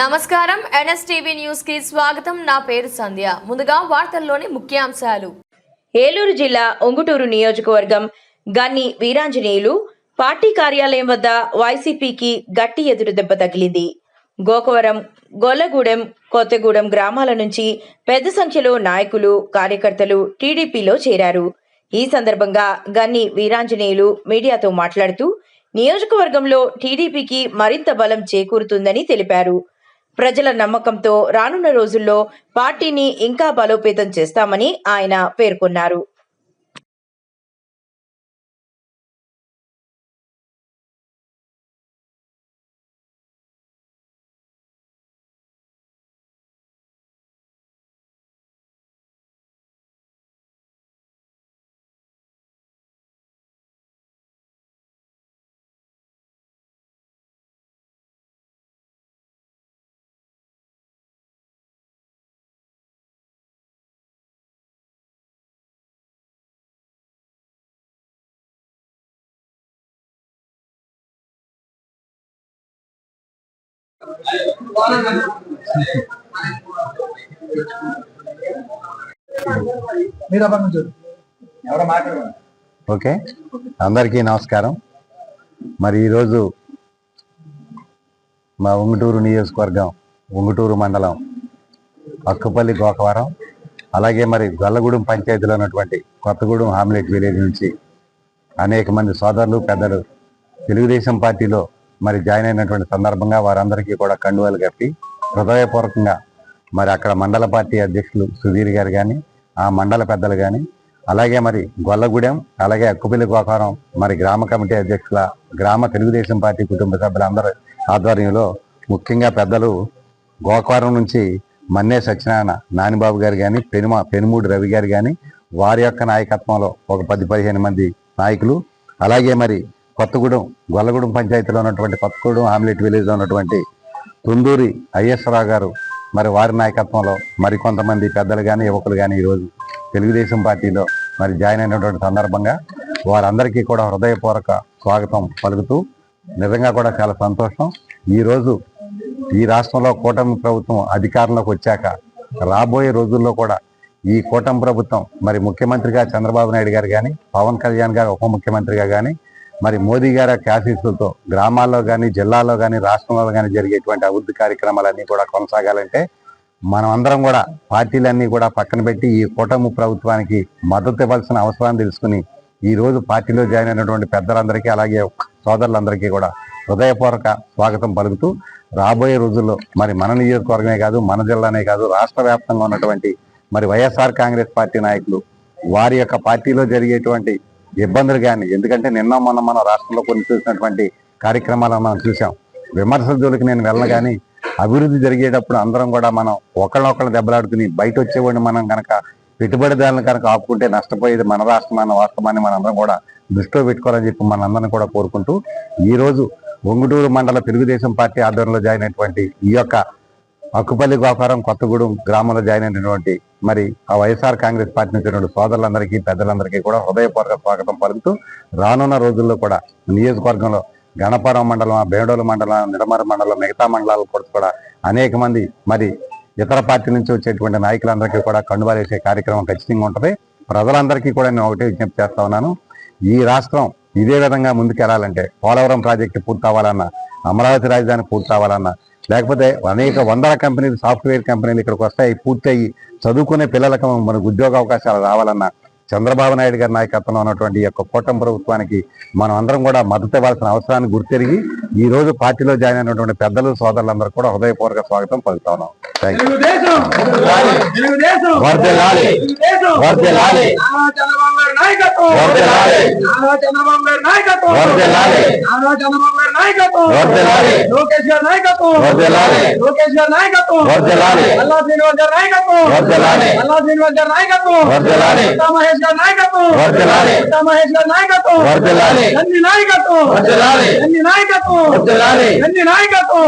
నమస్కారం. ఎన్ఎస్టీవీ న్యూస్కి స్వాగతం. నా పేరు సంధ్య. ముందుగా వార్తల్లోని ముఖ్యాంశాలు. ఏలూరు జిల్లా ఒంగుటూరు నియోజకవర్గం గన్ని వీరాంజనేయులు పార్టీ కార్యాలయం వద్ద వైసీపీకి గట్టి ఎదురు దెబ్బ తగిలింది. గోకవరం గొల్లగూడెం కొత్తగూడెం గ్రామాల నుంచి పెద్ద సంఖ్యలో నాయకులు కార్యకర్తలు టీడీపీలో చేరారు. ఈ సందర్భంగా గన్ని వీరాంజనేయులు మీడియాతో మాట్లాడుతూ నియోజకవర్గంలో టీడీపీకి మరింత బలం చేకూరుతుందని తెలిపారు. ప్రజల నమ్మకంతో రానున్న రోజుల్లో పార్టీని ఇంకా బలోపేతం చేస్తామని ఆయన పేర్కొన్నారు. మీరు అప్పటి నుంచి ఎవరో ఓకే. అందరికీ నమస్కారం. మరి ఈరోజు మా ఉంగుటూరు నియోజకవర్గం ఉంగుటూరు మండలం అక్కుపల్లి గోకవరం అలాగే మరి గొల్లగూడెం పంచాయతీలో ఉన్నటువంటి కొత్తగూడెం హామ్లెట్ విలేజ్ నుంచి అనేక మంది సోదరులు పెద్దలు తెలుగుదేశం పార్టీలో మరి జాయిన్ అయినటువంటి సందర్భంగా వారందరికీ కూడా కండువాలు కట్టి హృదయపూర్వకంగా మరి అక్కడ మండల పార్టీ అధ్యక్షులు సుధీర్ గారు కానీ ఆ మండల పెద్దలు కానీ అలాగే మరి గొల్లగూడెం అలాగే అక్కుపల్లి గోకారం మరి గ్రామ కమిటీ అధ్యక్షుల గ్రామ తెలుగుదేశం పార్టీ కుటుంబ సభ్యులందరి ఆధ్వర్యంలో ముఖ్యంగా పెద్దలు గోకారం నుంచి మన్నే సత్యనారాయణ నానిబాబు గారు కానీ పెనుమ పెనుమూడి రవి గారు కానీ వారి యొక్క నాయకత్వంలో ఒక పది పదిహేను మంది నాయకులు అలాగే మరి కొత్తగూడెం గొల్లగూడెం పంచాయతీలో ఉన్నటువంటి కొత్తగూడెం ఆమ్లెట్ విలేజ్లో ఉన్నటువంటి తుందూరి ఐఎస్రావు గారు మరి వారి నాయకత్వంలో మరి కొంతమంది పెద్దలు కానీ యువకులు కానీ ఈరోజు తెలుగుదేశం పార్టీలో మరి జాయిన్ అయినటువంటి సందర్భంగా వారందరికీ కూడా హృదయపూర్వక స్వాగతం పలుకుతూ నిజంగా కూడా చాలా సంతోషం. ఈరోజు ఈ రాష్ట్రంలో కూటమి ప్రభుత్వం అధికారంలోకి వచ్చాక రాబోయే రోజుల్లో కూడా ఈ కూటమి ప్రభుత్వం మరి ముఖ్యమంత్రిగా చంద్రబాబు నాయుడు గారు కానీ పవన్ కళ్యాణ్ గారు ఉప ముఖ్యమంత్రిగా కానీ మరి మోదీ గారి యొక్క ఆశీస్సులతో గ్రామాల్లో కానీ జిల్లాలో కానీ రాష్ట్రంలో కానీ జరిగేటువంటి అభివృద్ధి కార్యక్రమాలన్నీ కూడా కొనసాగాలంటే మనం అందరం కూడా పార్టీలన్నీ కూడా పక్కన పెట్టి ఈ కూటమి ప్రభుత్వానికి మద్దతు ఇవ్వాల్సిన అవసరాన్ని తెలుసుకుని ఈ రోజు పార్టీలో జాయిన్ అయినటువంటి పెద్దలందరికీ అలాగే సోదరులందరికీ కూడా హృదయపూర్వక స్వాగతం పలుకుతూ రాబోయే రోజుల్లో మరి మన నియోజకవర్గమే కాదు మన జిల్లానే కాదు రాష్ట్ర వ్యాప్తంగా ఉన్నటువంటి మరి వైఎస్ఆర్ కాంగ్రెస్ పార్టీ నాయకులు వారి యొక్క పార్టీలో జరిగేటువంటి ఇబ్బందులు కానీ ఎందుకంటే నిన్న మొన్న మన రాష్ట్రంలో కొన్ని చూసినటువంటి కార్యక్రమాలను మనం చూసాం విమర్శల జోలికి నేను వెళ్ళను కానీ అభివృద్ధి జరిగేటప్పుడు అందరం కూడా మనం ఒకళ్ళొకళ్ళు దెబ్బలాడుకుని బయట వచ్చేవాడిని మనం కనుక పెట్టుబడిదారులను కనుక ఆపుకుంటే నష్టపోయేది మన రాష్ట్రం అన్న వాస్తవాన్ని మనందరం కూడా దృష్టిలో పెట్టుకోవాలని చెప్పి మనందరం కూడా కోరుకుంటూ ఈరోజు ఒంగుటూరు మండల తెలుగుదేశం పార్టీ ఆధ్వర్యంలో జాయిన్ అయినటువంటి ఈ యొక్క అక్కుపల్లి గోపారం కొత్తగూడెం గ్రామంలో జాయిన్ అయినటువంటి మరి ఆ వైఎస్ఆర్ కాంగ్రెస్ పార్టీ నుంచి సోదరులందరికీ పెద్దలందరికీ కూడా హృదయపూర్వక స్వాగతం పలుకుతూ రానున్న రోజుల్లో కూడా నియోజకవర్గంలో గణపురం మండలం బేడోలు మండలం నిడమర మండలం మిగతా మండలాలు కూడా కూడా అనేక మంది మరి ఇతర పార్టీ నుంచి వచ్చేటువంటి నాయకులందరికీ కూడా కండువాలేసే కార్యక్రమం ఖచ్చితంగా ఉంటుంది. ప్రజలందరికీ కూడా నేను ఒకటే విజ్ఞప్తి చేస్తా ఉన్నాను. ఈ రాష్ట్రం ఇదే విధంగా ముందుకెళ్ళాలంటే పోలవరం ప్రాజెక్టు పూర్తవ్వాలన్నా అమరావతి రాజధాని పూర్తవ్వాలన్నా లేకపోతే అనేక వందల కంపెనీలు సాఫ్ట్వేర్ కంపెనీలు ఇక్కడికి వస్తాయి పూర్తయి చదువుకునే పిల్లలకు మనకు ఉద్యోగ అవకాశాలు రావాలన్నా చంద్రబాబు నాయుడు గారి నాయకత్వంలో ఉన్నటువంటి యొక్క కూటమి ప్రభుత్వానికి మనం అందరం కూడా మద్దతు ఇవ్వాల్సిన అవసరాన్ని గుర్తెరిగి ఈ రోజు పార్టీలో జాయిన్ అయినటువంటి పెద్దలు సోదరులందరూ కూడా హృదయపూర్వక స్వాగతం పలుకుతా ఉన్నాం. తెలుగుదేశం తెలుగుదేశం వర్ధిల్లాలి. తెలుగుదేశం వర్ధిల్లాలి. నారా చంద్రబాబు గారి నాయకత్వం వర్ధిల్లాలి. నారా చంద్రబాబు గారి నాయకత్వం వర్ధిల్లాలి. నారా చంద్రబాబు గారి నాయకత్వం వర్ధిల్లాలి. లోకేష్ గారి నాయకత్వం వర్ధిల్లాలి. లోకేష్ గారి నాయకత్వం వర్ధిల్లాలి. అల్లా శ్రీనివాస్ గారి నాయకత్వం వర్ధిల్లాలి. అల్లా శ్రీనివాస్ గారి నాయకత్వం వర్ధిల్లాలి. ఉత్తా మహేష్ గారి నాయకత్వం వర్ధిల్లాలి. ఉత్తా మహేష్ గారి నాయకత్వం వర్ధిల్లాలి. ఎన్ని నాయకత్వం వర్ధిల్లాలి. ఎన్ని నాయకత్వం వర్ధిల్లాలి. ఎన్ని నాయకత్వం